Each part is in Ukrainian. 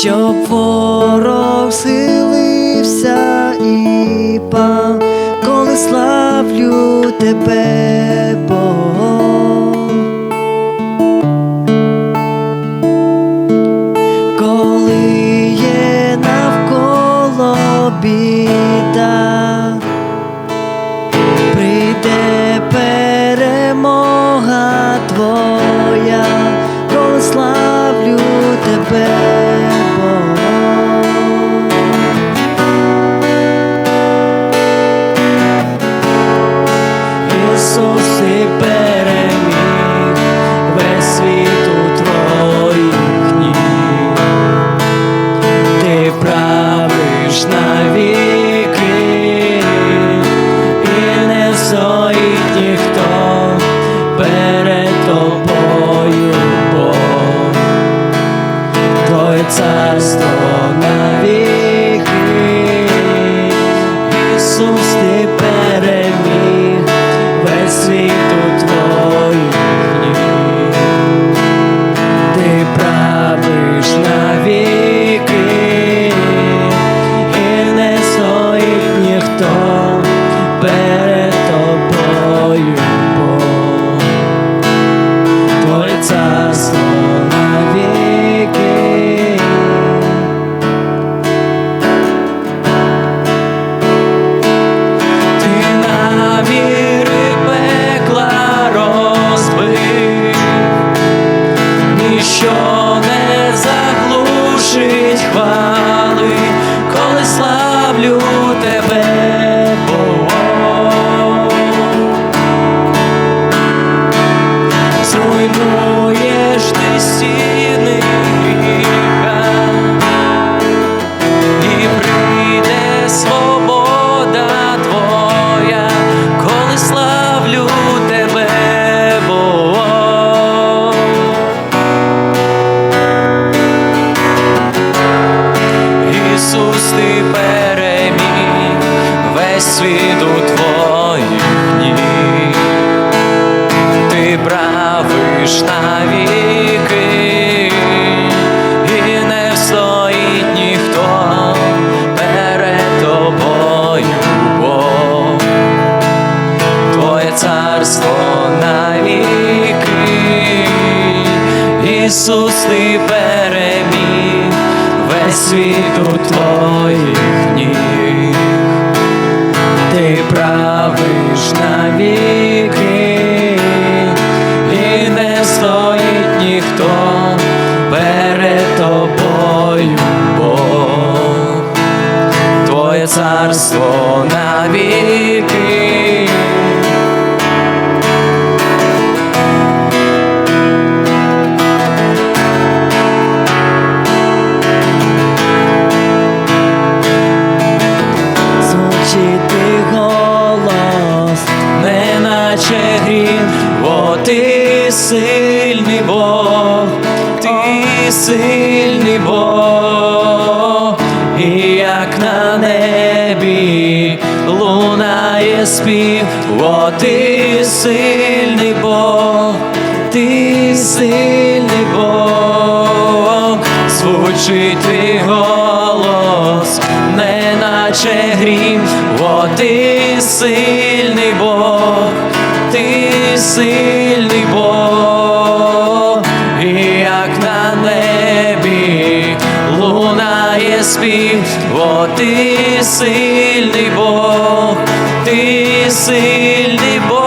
щоб ворог схилився і пав, коли славлю тебе Бог. Весь Ісус, ти переміг весь світ у твоїх ніг. Ти правиш навіки, і не стоїть ніхто перед тобою. Твоє царство навіки, Ісус, ти переміг весь світ у твоїх ніг. Ти правиш навіки, і не стоїть ніхто перед тобою, Бог. Твоє царство навіки. Ти сильний Бог, ти сильний Бог, і як на небі лунає спів, бо ти сильний Бог, ти сильний Бог, звучить твій голос, неначе грім, бо ти сильний Бог, ти сильний спів, бо ти сильний Бог, ти сильний Бог,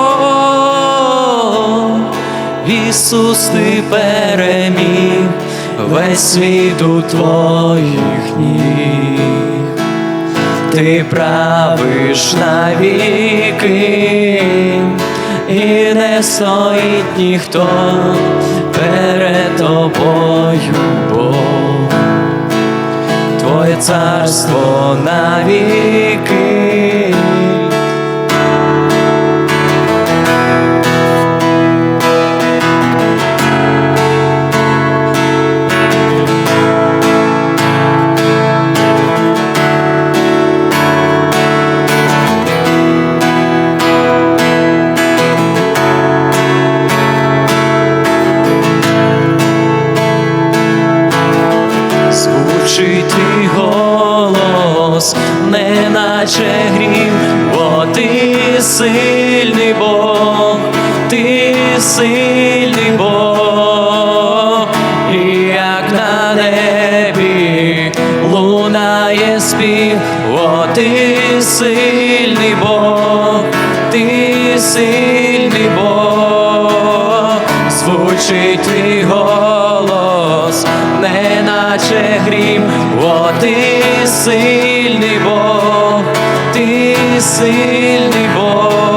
Ісус, ти переміг весь світ у твоїх ніг. Ти правиш навіки, і не стоїть ніхто перед тобою, Бог. Царство навіки. Звучить твій голос, голос, неначе грім, бо ти сильний Бог, ти сильний Бог, і як на небі лунає спів, о ти сильний Бог, ти сильний Бог, звучить твій голос, наче грім, О, ти сильний Бог, ти сильний Бог.